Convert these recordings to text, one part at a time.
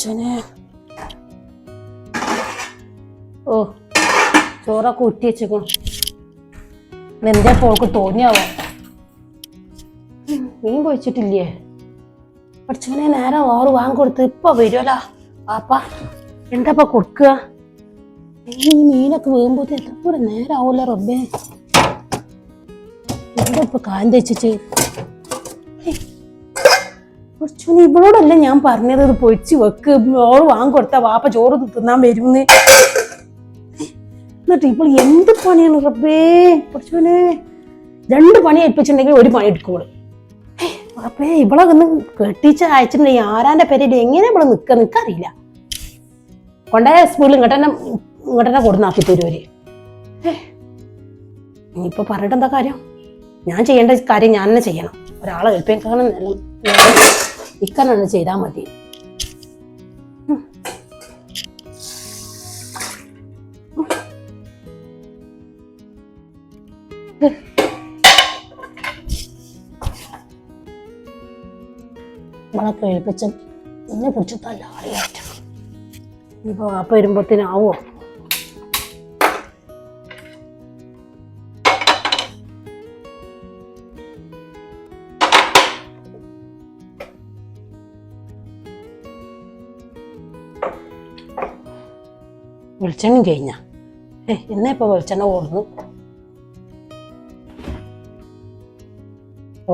പഠിച്ചോനെ ഓ ചോറൊക്കെ ഉറ്റി വെച്ചേക്കും എന്താ പോൾക്ക് തോന്നിയാവോ? മീൻ പൊഴിച്ചിട്ടില്ലേ പഠിച്ചവനെ നേരം ഓറ് വാങ്ങി കൊടുത്ത് ഇപ്പൊ വരുമല്ലോ പാപ്പ എന്താപ്പ കൊടുക്കുക? ഈ മീനൊക്കെ വീകുമ്പോ എത്ര നേരം ആവൂല റബ്ബേ? എന്താ ഇപ്പൊ കാന്തി തെച്ചിച്ച് കുറച്ചുകൂടി ഇവളോടല്ല ഞാൻ പറഞ്ഞത്? ഇത് പൊരിച്ച് വെക്ക്. ഓൾ വാങ്ങിക്കൊടുത്ത വാപ്പ ചോറ് തിന്നാൻ വരുമെന്ന് എന്നിട്ട് ഇപ്പോൾ എന്ത് പണിയാണ് റബ്ബേ? കുറച്ചുകൂടെ രണ്ട് പണി ഏൽപ്പിച്ചിട്ടുണ്ടെങ്കിൽ ഒരു പണി എടുക്കുള്ളൂ അപ്പേ ഇവളെ ഒന്ന് കെട്ടിച്ച് അയച്ചിട്ടുണ്ടെങ്കിൽ ആരാന്റെ പേരിൽ എങ്ങനെ ഇവിടെ നിൽക്കുക നിൽക്കറിയില്ല കൊണ്ടേ സ്കൂളിൽ ഇങ്ങോട്ടെന്നെ ഇങ്ങോട്ടെന്നെ കൊടുന്നാക്കി തരുവര് ഇനിയിപ്പോ പറഞ്ഞിട്ട് എന്താ കാര്യം? ഞാൻ ചെയ്യേണ്ട കാര്യം ഞാൻ തന്നെ ചെയ്യണം. ഒരാളെ ഏൽപ്പിക്കാൻ ഇക്കന്നെ ചെയ്താൽ മതി നമ്മളെ കേൾപ്പിച്ച് എന്നെ പിടിച്ചിട്ടല്ല അറിയാറ്റ ഇനിയിപ്പോ വാപ്പ വരുമ്പോഴത്തേനാവോ വെളിച്ചെണ്ണ കഴിഞ്ഞ. ഏ എന്നാ ഇപ്പൊ വെളിച്ചെണ്ണ ഓടുന്നു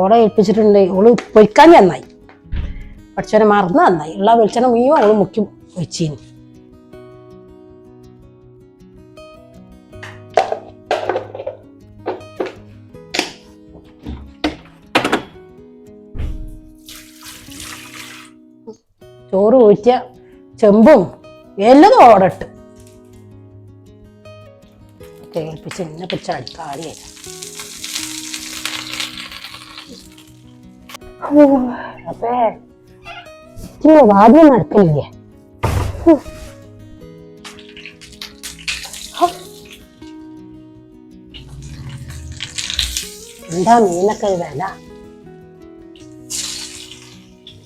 ഓളെ ഏൽപ്പിച്ചിട്ടുണ്ട്. ഓൾ പൊരിക്കാൻ നന്നായി. പഠിച്ചവനെ മറന്ന് നന്നായി. ഉള്ള വെളിച്ചെണ്ണ മുഴുവൻ അവൾ മുക്കി വെച്ചീനി. ചോറ് ഊറ്റിയ ചെമ്പും എല്ലതും ഓടട്ട് കേൾപ്പിച്ച് എന്നെ പിടിച്ച് അടുക്കാടിയായി അപ്പേ. വാദ്യം നടക്കില്ലേ? എന്താ മീനൊക്കെ വില?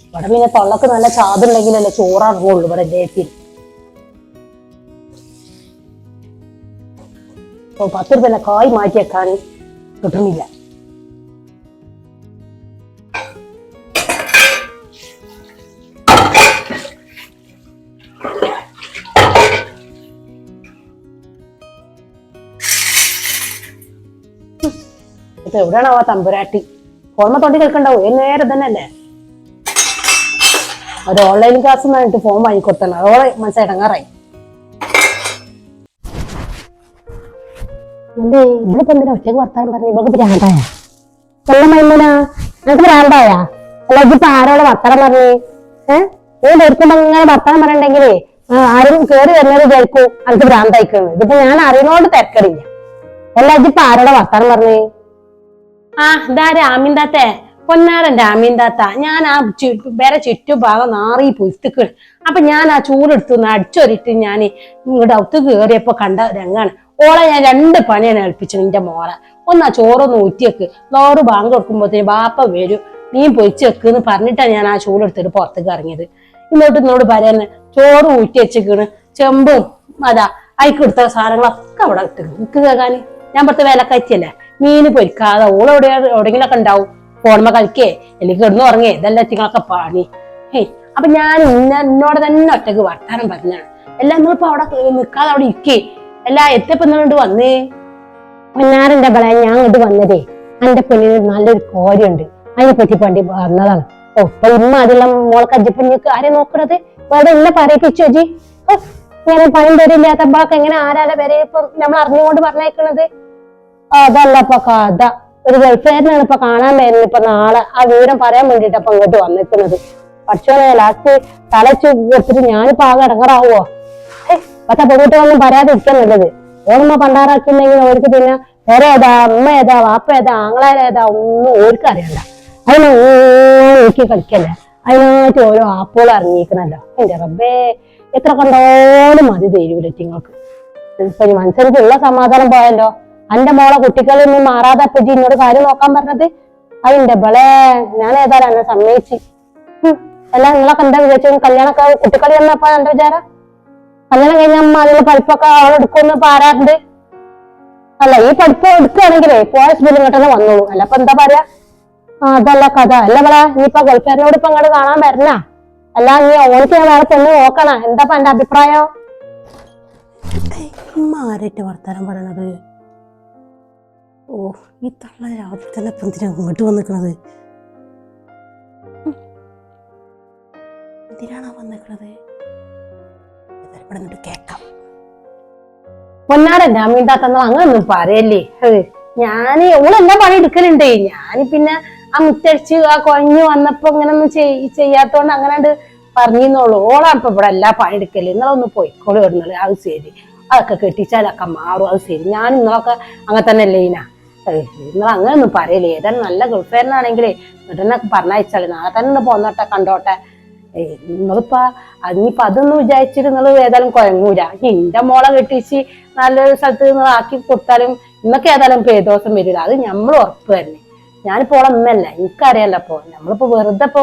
ഇവിടെ മീനെ തൊള്ളക്ക് നല്ല ചാതുണ്ടെങ്കിലല്ലേ ചോറിറങ്ങുള്ളൂ ഇവിടെ ലേപ്പിൽ ഇപ്പൊ പത്ത് രൂപ കായ് മാറ്റിയേക്കാൻ കിട്ടുന്നില്ല. എവിടെയാണോ ആ തമ്പുരാട്ടി? ഫോൺമ തൊണ്ടി കേൾക്കണ്ടാവും? ഏത് നേരം തന്നെ അല്ലേ ഒരു ഓൺലൈൻ ക്ലാസ് എന്നിട്ട് ഫോൺ വാങ്ങിക്കൊടുത്തണം അതോടെ മനസ്സിലായി ഇടങ്ങാറായി. എന്തേ ഇവളിപ്പോ എന്തിനാ പറഞ്ഞു? പറഞ്ഞു? ഏഹ് നീ നിർത്തുമ്പോ ഇങ്ങനെ ആരും കേറി വരുന്നത് വിചാരിക്കും എനിക്ക് ഭ്രാന്തായിക്കുന്നു. ഇതിപ്പോ ഞാൻ അറിയുന്നോണ്ട് തിരക്കറിയില്ല അല്ല ഇതിപ്പോ ആരോടെ വർത്താനം പറഞ്ഞേ? ആ ഇതാ രാമീന്താത്തെ പൊന്നാരൻ രാമീന്താത്ത ഞാൻ ആ വേറെ ചുറ്റുഭാഗം നാറി പുസ്തുക്കൾ അപ്പൊ ഞാൻ ആ ചൂടെടുത്തു അടിച്ചൊരിട്ട് ഞാൻ ഇങ്ങോട്ട് അകത്ത് കയറിയപ്പോ കണ്ട രംഗാണ്. ഓളെ ഞാൻ രണ്ട് പണിയാണ് ഏൽപ്പിച്ചത് നിന്റെ മോളെ. ഒന്ന് ആ ചോറൊന്ന് ഊറ്റിയേക്ക് നോറ് ബാങ്ക് കൊടുക്കുമ്പോഴത്തേന് ബാപ്പ വരും. നീ പൊയിച്ച് വെക്കുന്ന് പറഞ്ഞിട്ടാണ് ഞാൻ ആ ചൂടെടുത്തിട്ട് പുറത്തേക്ക് ഇറങ്ങിയത്. ഇന്നോട്ട് ഇന്നോട് പറയുന്നത് ചോറ് ഊറ്റി വെച്ചേക്കണ്. ചെമ്പും അതാ അയക്ക് കൊടുത്ത സാധനങ്ങളൊക്കെ അവിടെ ഇട്ടു എനിക്ക് കേൾക്കാൻ. ഞാൻ പുറത്ത് കയറ്റിയല്ലേ മീന് പൊരിക്കാതെ ഓൾ എവിടെ എവിടെയെങ്കിലൊക്കെ ഉണ്ടാവും. ഫോണുമ്പോ കളിക്കേ എനിക്ക് കിടന്നു ഉറങ്ങേ ഇതെല്ലാം എത്തിങ്ങളൊക്കെ പാണി. ഹേ അപ്പൊ ഞാൻ ഇന്ന എന്നോട് തന്നെ ഒറ്റയ്ക്ക് വർത്താനം പറഞ്ഞാണ് എല്ലാം നിങ്ങളിപ്പോ അവിടെ നിൽക്കാതെ അവിടെ ഇരിക്കേ. എല്ലാ എത്തിയപ്പോ നിന്നുകൊണ്ട് വന്നേ. പൊന്നാറിന്റെ ബള ഞാൻ അങ്ങോട്ട് വന്നതേ. എന്റെ പെണ്ണിന് നല്ലൊരു കോരിയുണ്ട് അതിനെ പറ്റി പണ്ടി വന്നതാണ്. ഓ ഇമ്മ അതിലുള്ള മോളെ കജ്ജിപ്പണിക്ക് ആരെ നോക്കണത്? വേറെ എന്നെ പറയിപ്പിച്ചു ജി? ഓ ഇങ്ങനെ പണി പേരില്ലാത്ത ബാക്ക് എങ്ങനെ ആരാല വരെ ഇപ്പൊ നമ്മൾ അറിഞ്ഞുകൊണ്ട് പറഞ്ഞേക്കണത് അതല്ല ഇപ്പൊ കഥ. ഒരു ഗൾഫുകാരനാണ് ഇപ്പൊ കാണാൻ വരുന്നത്. ഇപ്പൊ നാളെ ആ വിവരം പറയാൻ വേണ്ടിട്ട് അപ്പൊ അങ്ങോട്ട് വന്നിരിക്കുന്നത്. പക്ഷേ ലാസ്റ്റ് തലച്ചു കൊടുത്തിട്ട് ഞാനിപ്പോ ആകെ ഇടങ്ങറാവോ പക്ഷെ പെൺകുട്ടികളൊന്നും പറയാതിരിക്കാൻ നല്ലത് ഓണമ്മ പണ്ടാറാക്കിണ്ടെങ്കിൽ അവർക്ക് പിന്നെ വേറെ ഏതാ അമ്മ ഏതാ വാപ്പ ഏതാ ആങ്ങളേതാ ഒന്നും ഓർക്ക് അറിയണ്ട. അതിനെ നോക്കി കളിക്കല്ലേ? അതിനായിട്ട് ഓരോ ആപ്പുകൾ ഇറങ്ങിയിരിക്കണല്ലോ എന്റെ റബ്ബേ എത്ര കണ്ടോളം മതി തരൂലറ്റിങ്ങൾക്ക് ഇപ്പൊ മനസ്സിലുള്ള സമാധാനം പോയല്ലോ. എന്റെ മോളെ കുട്ടികളിൽ നിന്ന് മാറാതെ അപ്പൊ ഇജ്ജ് എന്നോട് കാര്യം നോക്കാൻ പറഞ്ഞത്? അതിന്റെ ബളേ ഞാൻ ഏതായാലും എന്നെ സമ്മതിച്ച്. അല്ല നിങ്ങളൊക്കെ എന്താ വിചാരിച്ചു കല്യാണമൊക്കെ കുട്ടിക്കളി എന്നപ്പോ എന്റെ വിചാരം? കല്യാണം കഴിഞ്ഞ അമ്മ അതിനുള്ള പഠിപ്പൊക്കെ അവളെടുക്കുമെന്ന് പാരാറുണ്ട് അല്ല ഈ പഠിപ്പ് എടുക്കുകയാണെങ്കിലേ പോയ സ്കൂളിൽ കിട്ടുന്ന വന്നോളൂ. അല്ല അപ്പൊ എന്താ പറയാ? ആ അതല്ല കഥ. അല്ല ഇവിടെ ഇനിയിപ്പൊ ഗൾഫുകാരനോട് ഇപ്പൊ അങ്ങോട്ട് കാണാൻ വരണ? അല്ല നീ ഓൾക്ക് ഞാൻ വേറെ പെണ്ണ് നോക്കണ? എന്താ ഇപ്പൊ എന്റെ അഭിപ്രായം ആരായിട്ട് വർത്താനം പറയണത്? ഓ ഈ തള്ള രാവിലെ തന്നെ ഇപ്പം എന്തിനാ ഇങ്ങോട്ട് വന്നിക്കണത്. എന്തിനാണോ വന്നിക്കണത്? ഇവിടെ നിന്നിട്ട് കേക്കാം പൊന്നാടൻ രാമീണ്ടാത്തന്നോ അങ്ങനൊന്നും പറയല്ലേ? ഞാൻ ഓളെല്ലാ പണി എടുക്കലുണ്ട്. ഞാൻ പിന്നെ ആ മുറ്റടിച്ച് ആ കൊഞ്ഞു വന്നപ്പോ ഇങ്ങനെ ഒന്നും ചെയ്- ചെയ്യാത്തോണ്ട് അങ്ങനെ പറഞ്ഞോളൂ ഓളാണ് ഇപ്പൊ ഇവിടെ എല്ലാ പണി എടുക്കൽ. നിങ്ങളൊന്ന് പോയിക്കോളൂ ഇടുന്നത് അത് ശരി. അതൊക്കെ കെട്ടിച്ചാലൊക്കെ മാറും. അത് ശരി. ഞാൻ നിങ്ങളൊക്കെ അങ്ങനെ തന്നെ അല്ലേ നിങ്ങൾ അങ്ങനെ ഒന്നും പറയല്ലേ. ഏതായാലും നല്ല ഗൾഫേരനാണെങ്കിലേ എന്നിട്ടെന്നെ പറഞ്ഞയച്ചാൽ നാളെ തന്നെ പോന്നോട്ടെ കണ്ടോട്ടെ. നിങ്ങളിപ്പോ അതിനിപ്പോ അതൊന്നും വിചാരിച്ചിട്ട് നിങ്ങൾ ഏതായാലും കുഴങ്ങൂല. എന്റെ മോളെ കെട്ടിച്ച് നല്ലൊരു സ്ഥലത്ത് നിങ്ങൾ ആക്കി കൊടുത്താലും ഇന്നൊക്കെ ഏതായാലും പേദോഷം വരില്ല. അത് നമ്മൾ ഉറപ്പ് തന്നെ. ഞാനിപ്പോ ഓളെ ഒന്നല്ല എനിക്കറിയാലോ അപ്പോ നമ്മളിപ്പോ വെറുതെ ഇപ്പോ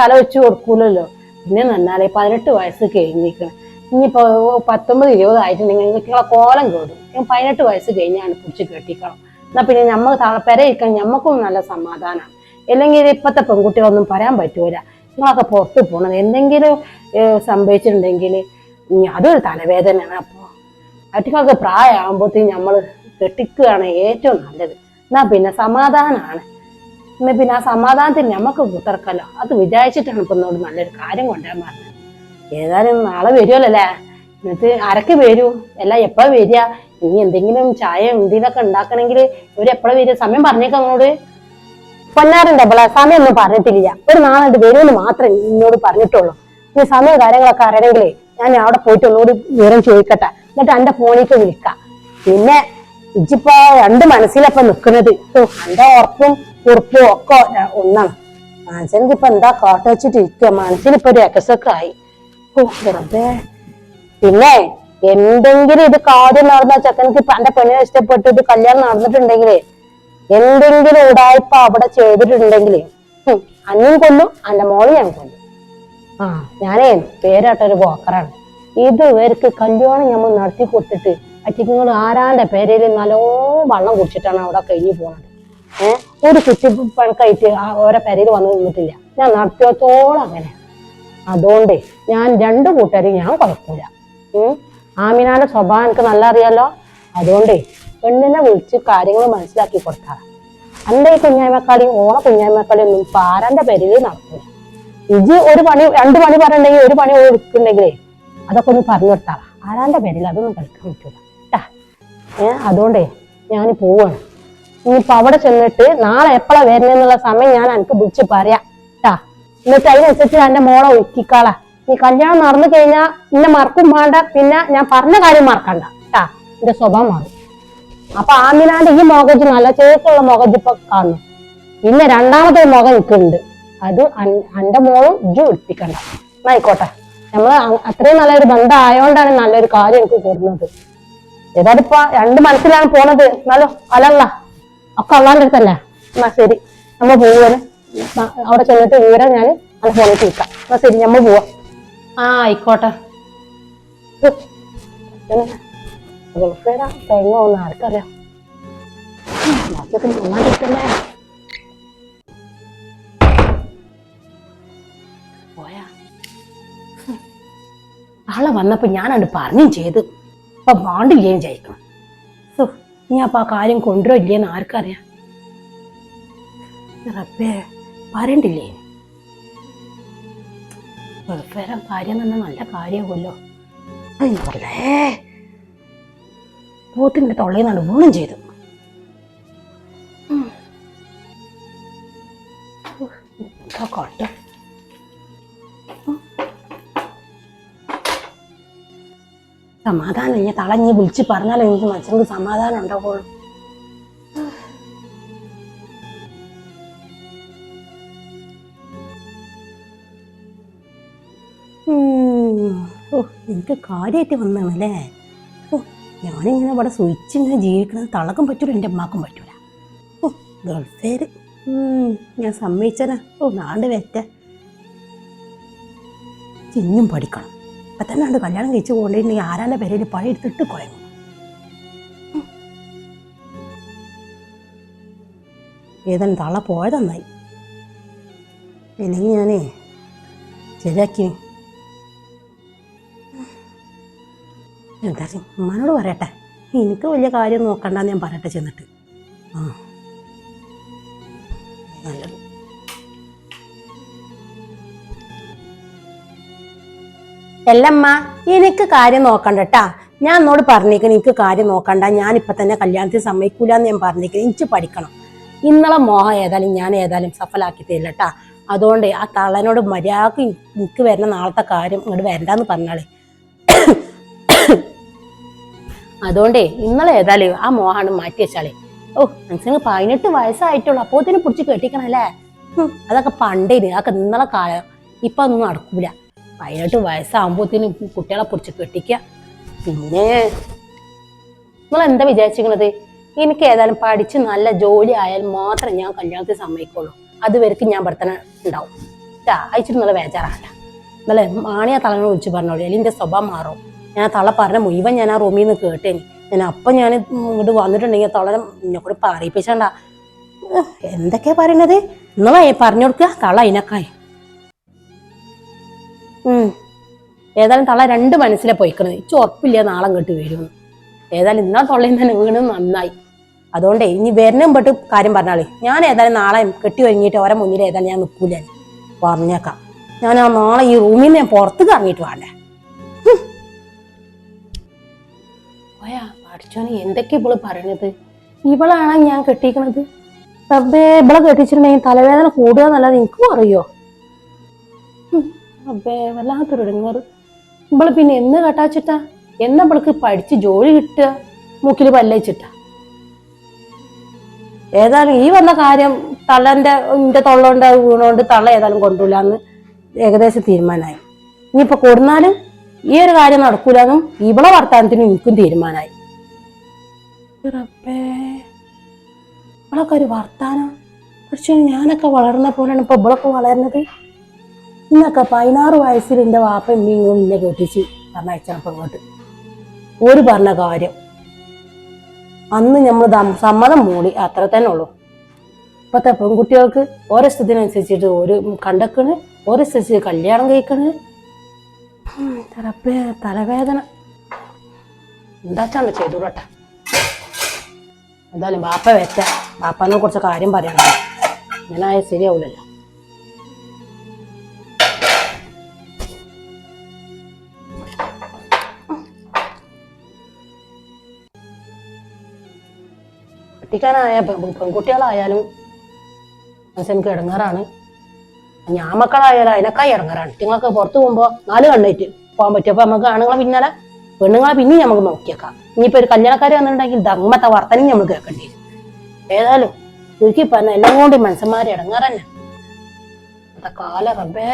തല വെച്ച് കൊടുക്കൂലല്ലോ. പിന്നെ നന്നാലേ പതിനെട്ട് വയസ്സ് കഴിഞ്ഞിരിക്കണം. ഇനിയിപ്പോ പത്തൊമ്പത് ഇരുപത് ആയിട്ടുണ്ടെങ്കിൽ നിങ്ങളെ കോലം കേടും. പതിനെട്ട് വയസ്സ് കഴിഞ്ഞാണ് പിടിച്ച് കെട്ടിക്കണം. എന്നാ പിന്നെ നമ്മൾ തളപ്പെര നമ്മക്കും നല്ല സമാധാനമാണ് അല്ലെങ്കിൽ ഇപ്പത്തെ പെൺകുട്ടികളൊന്നും പറയാൻ പറ്റൂല. നിങ്ങളൊക്കെ പുറത്ത് പോകണം എന്തെങ്കിലും സംഭവിച്ചിട്ടുണ്ടെങ്കിൽ അതൊരു തലവേദനയാണ് അപ്പോൾ അറ്റിക്കൊക്കെ പ്രായമാകുമ്പോഴത്തേക്കും നമ്മൾ കെട്ടിക്കുകയാണ് ഏറ്റവും നല്ലത്. എന്നാൽ പിന്നെ സമാധാനമാണ്. പിന്നെ പിന്നെ ആ സമാധാനത്തിൽ നമുക്ക് കുത്തർക്കല്ലോ അത് വിചാരിച്ചിട്ടാണ് ഇപ്പം എന്നോട് നല്ലൊരു കാര്യം കൊണ്ടുവരാൻ പറഞ്ഞത്. ഏതായാലും നാളെ വരുമല്ലോ അല്ലേ എന്നിട്ട് ആരൊക്കെ വരൂ? എല്ലാം എപ്പോഴാണ് വരിക? ഇനി എന്തെങ്കിലും ചായ എന്തെങ്കിലുമൊക്കെ ഉണ്ടാക്കണമെങ്കിൽ ഇവർ എപ്പോഴാ വരിക? സമയം പറഞ്ഞേക്കാം അങ്ങോട്ട്. പൊന്നാറുണ്ട് ഡബിള സമയം ഒന്നും പറഞ്ഞിട്ടില്ല. ഒരു നാളായിട്ട് വരുമെന്ന് മാത്രമേ എന്നോട് പറഞ്ഞിട്ടുള്ളൂ. ഇനി സമയം കാര്യങ്ങളൊക്കെ അറിയണമെങ്കിലേ ഞാൻ അവിടെ പോയിട്ട് ഒന്നുകൂടി വിവരം ചോദിക്കട്ടെ. എന്നിട്ട് എന്റെ ഫോണിലേക്ക് വിളിക്കാം. പിന്നെ ഇജിപ്പോ രണ്ട് മനസ്സിലപ്പം നിൽക്കുന്നത്. എന്റെ ഉറപ്പും ഉറപ്പും ഒക്കെ ഒന്നാണ്. മനസ്സിനെ ഇപ്പൊ എന്താ കോട്ട വെച്ചിട്ട് ഇരിക്കുക മനസ്സിനിപ്പോ ഒരു എക്കസൊക്കെ ആയി. ഓ പിന്നെ എന്തെങ്കിലും ഇത് കാര്യം നടന്ന? ചെക്കനക്ക് എന്റെ പെണ്ണിനെ ഇഷ്ടപ്പെട്ട്. ഇത് കല്യാണം നടന്നിട്ടുണ്ടെങ്കിലേ എന്തെങ്കിലും ഉടായ്പ അവിടെ ചെയ്തിട്ടുണ്ടെങ്കിൽ അന്നും കൊല്ലും അന്റെ മോൾ ഞാൻ കൊല്ലും. ആ ഞാനേ പേരാട്ടൊരു ബോക്കറാണ് ഇത് ഇവർക്ക് കല്യാണം നമ്മൾ നടത്തി കൊടുത്തിട്ട് അറ്റിങ്ങൾ ആരാന്റെ പേരിൽ നല്ലോ വള്ളം കുടിച്ചിട്ടാണ് അവിടെ കഴിഞ്ഞു പോണത്. ഏഹ് ഒരു കുറ്റി പണക്കായിട്ട് ആ ഓരോ പേരയിൽ വന്നു നിന്നിട്ടില്ല. ഞാൻ നടത്തിയത്തോളം അങ്ങനെ. അതുകൊണ്ട് ഞാൻ രണ്ടു കൂട്ടരും ഞാൻ കുഴപ്പമില്ല. ആമിനാന്റെ സ്വഭാവം എനിക്ക് നല്ല അറിയാലോ? അതുകൊണ്ട് പെണ്ണിനെ വിളിച്ച് കാര്യങ്ങൾ മനസ്സിലാക്കി കൊടുക്കാറ്. അന്റെ ഈ കുഞ്ഞായ്മക്കാളിയും ഓണ കുഞ്ഞായ്മക്കാളിയും ഒന്നും പാരന്റെ പേരിൽ നടക്കില്ല ഇജ് ഒരു പണി രണ്ട് പണി പറഞ്ഞിട്ടുണ്ടെങ്കിൽ ഒരു പണി എടുക്കുന്നുണ്ടെങ്കിലേ അതൊക്കെ ഒന്ന് പറഞ്ഞു കൊടുത്താളാ ആരാന്റെ പേരിൽ അതൊന്നും കളിക്കാൻ പറ്റൂല. ഏ അതുകൊണ്ടേ ഞാൻ പോവാണ്. ഇനിയിപ്പൊ അവിടെ ചെന്നിട്ട് നാളെ എപ്പോഴാ വരുന്നെന്നുള്ള സമയം ഞാൻ എനിക്ക് വിളിച്ച് പറയാം. കേട്ടാ എന്നിട്ട് അതിനനുസരിച്ച് എന്റെ മോളെ ഒരുക്കിക്കാളാ. നീ കല്യാണം നടന്നു കഴിഞ്ഞാൽ എന്നെ മറക്കും വേണ്ട പിന്നെ ഞാൻ പറഞ്ഞ കാര്യം മറക്കണ്ട. കേട്ടാ എന്റെ സ്വഭാവം മാറും. അപ്പൊ ആമിനാന്റെ ഈ മുഖജ് നല്ല ചേർക്കുള്ള മുഖജ് ഇപ്പൊ കാണുന്നു പിന്നെ രണ്ടാമത്തെ മുഖം നിൽക്കുന്നുണ്ട് അത് അന്റെ മോളും ജു എടുപ്പിക്കണ്ട എന്നാ ആയിക്കോട്ടെ. നമ്മൾ അത്രയും നല്ലൊരു ബന്ധം ആയതുകൊണ്ടാണ് നല്ലൊരു കാര്യം എനിക്ക് കൂടുന്നത്. ഏതായാലും ഇപ്പൊ രണ്ട് മനസ്സിലാണ് പോണത്. എന്നാലും അല്ലല്ല. ഒക്കെ അള്ളാന്റെ അടുത്തല്ല? എന്നാ ശരി. നമ്മൾ പോവാന് അവിടെ ചെന്നിട്ട് വിവരം ഞാൻ അത് ഫോണിൽ കേൾക്കാം എന്നാ ശരി നമ്മൾ പോവാം. ആ ആയിക്കോട്ടെ. ഗൾഫേരാ തെങ്ങോന്ന് ആർക്കറിയാം ബാക്കിയൊക്കെ നന്നായിട്ടല്ലേ പോയാ. ആളെ വന്നപ്പോ ഞാനത് പറഞ്ഞും ചെയ്ത്. അപ്പൊ വാണ്ടില്ലേന്ന് വിചാരിക്കണം സോ ഇനി അപ്പൊ ആ കാര്യം കൊണ്ടുവരില്ലേന്ന് ആർക്കറിയാം. റബ്ബേ പറയണ്ടില്ലേ? വെറുതെ കാര്യം തന്നെ നല്ല കാര്യമാകുമല്ലോ അയ്യോല്ലേ പോത്തിന്റെ തൊള്ളയിൽ നിന്നാണ് വീണും ചെയ്തു കാട്ടുക സമാധാനം ഇനി തളഞ്ഞ് വിളിച്ച് പറഞ്ഞാലേ എനിക്ക് മനസ്സിലേക്ക് സമാധാനം ഉണ്ടാവുള്ളൂ. ഓ എനിക്ക് കാര്യമായിട്ട് വന്നാണല്ലേ ഞാനിങ്ങനെ ഇവിടെ സുയിച്ച് ഇങ്ങനെ ജീവിക്കുന്നത് തളക്കും പറ്റൂല എന്റെ അമ്മാക്കും പറ്റൂല. ഓ ഗൾഫേര് ഞാൻ സമ്മതിച്ചനാ. ഓ നാണ്ട് വെറ്റ ചിഞ്ഞും പഠിക്കണം. അപ്പം തന്നെ അത് കല്യാണം കഴിച്ച് പോകേണ്ടി ആരാന്റെ പേരിൽ പഴയ എടുത്തിട്ട് കുഴങ്ങും ഏതാണ് പോയതന്നായി പോയതെന്നായി. ഇല്ലെങ്കിൽ ഞാനേ ശരിയാക്കി എന്താ ഉമ്മാനോട് പറയട്ടെ. എനിക്ക് വലിയ കാര്യം നോക്കണ്ടെന്ന് ഞാൻ പറയട്ടെ ചെന്നിട്ട്. ആ. നല്ലത്. എല്ലമ്മ എനിക്ക് കാര്യം നോക്കണ്ട കേട്ടാ ഞാൻ എന്നോട് പറഞ്ഞേക്കണം എനിക്ക് കാര്യം നോക്കണ്ട. ഇപ്പൊ തന്നെ കല്യാണത്തിന് സമ്മതിക്കൂല എന്ന് ഞാൻ പറഞ്ഞേക്കണം എനിക്ക് പഠിക്കണം. ഇന്നലെ മോഹം ഏതായാലും ഞാൻ ഏതായാലും സഫലാക്കി തരില്ല ട്ടാ. അതുകൊണ്ട് ആ തള്ളനോട് മര്യാദയ്ക്ക് എനിക്ക് വരുന്ന നാളത്തെ കാര്യം ഇങ്ങോട്ട് വരണ്ടെന്ന് പറഞ്ഞാളെ. അതുകൊണ്ടേ ഇന്നലെ ഏതായാലും ആ മോഹാണ് മാറ്റി വെച്ചാളെ. ഓ മനസ്സിന് പതിനെട്ട് വയസ്സായിട്ടുള്ളൂ. തന്നെ പിടിച്ച് കെട്ടിക്കണല്ലേ അല്ലേ? അതൊക്കെ പണ്ടേ അതൊക്കെ ഇന്നലെ കാലം. ഇപ്പൊ അതൊന്നും നടക്കൂല. പതിനെട്ട് വയസ്സാകുമ്പോഴത്തേനും കുട്ടികളെ പിടിച്ച് കെട്ടിക്ക. പിന്നെ നിങ്ങൾ എന്താ വിചാരിച്ചിരിക്കണത്? എനിക്ക് ഏതായാലും പഠിച്ച് നല്ല ജോലി ആയാൽ മാത്രം ഞാൻ കല്യാണത്തിന് സമ്മതിക്കുള്ളൂ. അതുവരെക്ക് ഞാൻ ഇവിടെ ഉണ്ടാവും. ട്ടാ, അയച്ചിട്ട് നല്ല ബേജാറാണ്ട നല്ല മാണിയ തലങ്ങൾ വിളിച്ച് പറഞ്ഞോളൂ. അല്ലെങ്കിൽ എന്റെ സ്വഭാവം മാറും. ഞാൻ തള പറഞ്ഞ മുഴുവൻ ഞാൻ ആ റൂമിൽ നിന്ന് കേട്ടേനി. ഞാൻ അപ്പം ഞാൻ ഇങ്ങോട്ട് വന്നിട്ടുണ്ടെങ്കിൽ തളരം എന്നെ കൂടെ പറയിപ്പിച്ചണ്ട. എന്തൊക്കെയാ പറയണത്? എന്നാ പറഞ്ഞു കൊടുക്കുക തള അതിനൊക്കായി ഏതായാലും തള രണ്ട് മനസ്സിലെ പോയിക്കണത്. ഇച്ച് ഉറപ്പില്ല നാളെ ഇങ്ങോട്ട് വരുമെന്ന്. ഏതായാലും ഇന്നാ തൊള്ളയിൽ തന്നെ വീണ് നന്നായി. അതുകൊണ്ട് ഇനി വരണം പെട്ട് കാര്യം പറഞ്ഞാളേ. ഞാൻ ഏതായാലും നാളെ കെട്ടി ഒരുങ്ങിയിട്ട് ഓരോ മുന്നിൽ ഏതായാലും ഞാൻ നിൽക്കൂല പറഞ്ഞേക്കാം. ഞാൻ ആ നാളെ ഈ റൂമിൽ നിന്ന് ഞാൻ പുറത്ത് കറങ്ങിയിട്ട് വേണ്ടേ? ഓയാ പഠിച്ചോനെ എന്തൊക്കെ ഇവൾ പറയണത്? ഇവളാണ് ഞാൻ കെട്ടിക്കണത്? റബ്ബേ ഇവളെ കെട്ടിച്ചിട്ടുണ്ടെങ്കിൽ തലവേദന കൂടുക എന്നല്ലാതെ എനിക്കും അറിയോ? റബ്ബേ വല്ലാത്തൊരു ഇടങ്ങാറ്. ഇവൾ പിന്നെ എന്ന് കെട്ടാച്ചിട്ടാ? എന്നാ ഇവൾക്ക് പഠിച്ച് ജോലി കിട്ടുക? മൂക്കിൽ പല്ലയിച്ചിട്ടാ? ഏതായാലും ഈ വന്ന കാര്യം തള്ളന്റെ എന്റെ തൊള്ളോണ്ട് വീണോണ്ട് തള്ള ഏതായാലും കൊണ്ടുപോലാന്ന് ഏകദേശം തീരുമാനമായി. ഇനിയിപ്പോ കൊടുന്നാലും ഈ ഒരു കാര്യം നടക്കൂലെന്നും ഇവളെ വർത്താനത്തിന് എനിക്കും തീരുമാനമായി ഇവളൊക്കെ ഒരു വർത്താനം. പക്ഷെ ഞാനൊക്കെ വളർന്ന പോലെയാണ് ഇപ്പൊ ഇവളൊക്കെ വളരുന്നത്. ഇന്നൊക്കെ പതിനാറ് വയസ്സിൽ എന്റെ വാപ്പ ഇമ്മയും ഇന്നെ കെട്ടിച്ച് പറഞ്ഞയച്ചപ്പോ ഇങ്ങോട്ട്. ഒരു പറഞ്ഞ കാര്യം. അന്ന് നമ്മൾ സമ്മതം മൂടി അത്ര തന്നെ ഉള്ളൂ. ഇപ്പത്തെ പെൺകുട്ടികൾക്ക് ഓരോ സ്ഥിതിനനുസരിച്ചിട്ട് ഒരു കണ്ടക്കണ് ഓരോ സ്ഥിതി കല്യാണം കഴിക്കണ് തലപ്പേ തലവേദന. എന്താച്ചാണ് ചെയ്തോട്ടെ എന്തായാലും ബാപ്പ വെച്ച ബാപ്പാനെ കുറച്ച് കാര്യം പറയണം. ഞാനായ ശരിയാവൂലല്ലോ. കെട്ടിക്കാനായ പെൺകുട്ടികളായാലും മനസ്സിനെനിക്ക് ഇടങ്ങാറാണ് ഞാൻ മക്കളായാലും അതിനേക്കായി ഇടങ്ങാറാണ്. നിങ്ങൾക്ക് പുറത്തു പോകുമ്പോൾ നാല് കണ്ണേറ്റ്. പോകാൻ പറ്റും. അപ്പൊ നമുക്ക് ആണുങ്ങളെ പിന്നാലെ പെണ്ണുങ്ങളെ പിന്നെയും നമുക്ക് നോക്കിയേക്കാം. ഇനിയിപ്പോ ഒരു കല്യാണക്കാരി വന്നിട്ടുണ്ടെങ്കിൽ ധർമ്മത്തെ വർത്തനം നമ്മൾ കേൾക്കേണ്ടി വരും. ഏതായാലും ചുരുക്കി പറഞ്ഞ എല്ലാം കൊണ്ട് മനസ്സന്മാരെ ഇടങ്ങാറന്നെ. അത കാല റബ്ബേ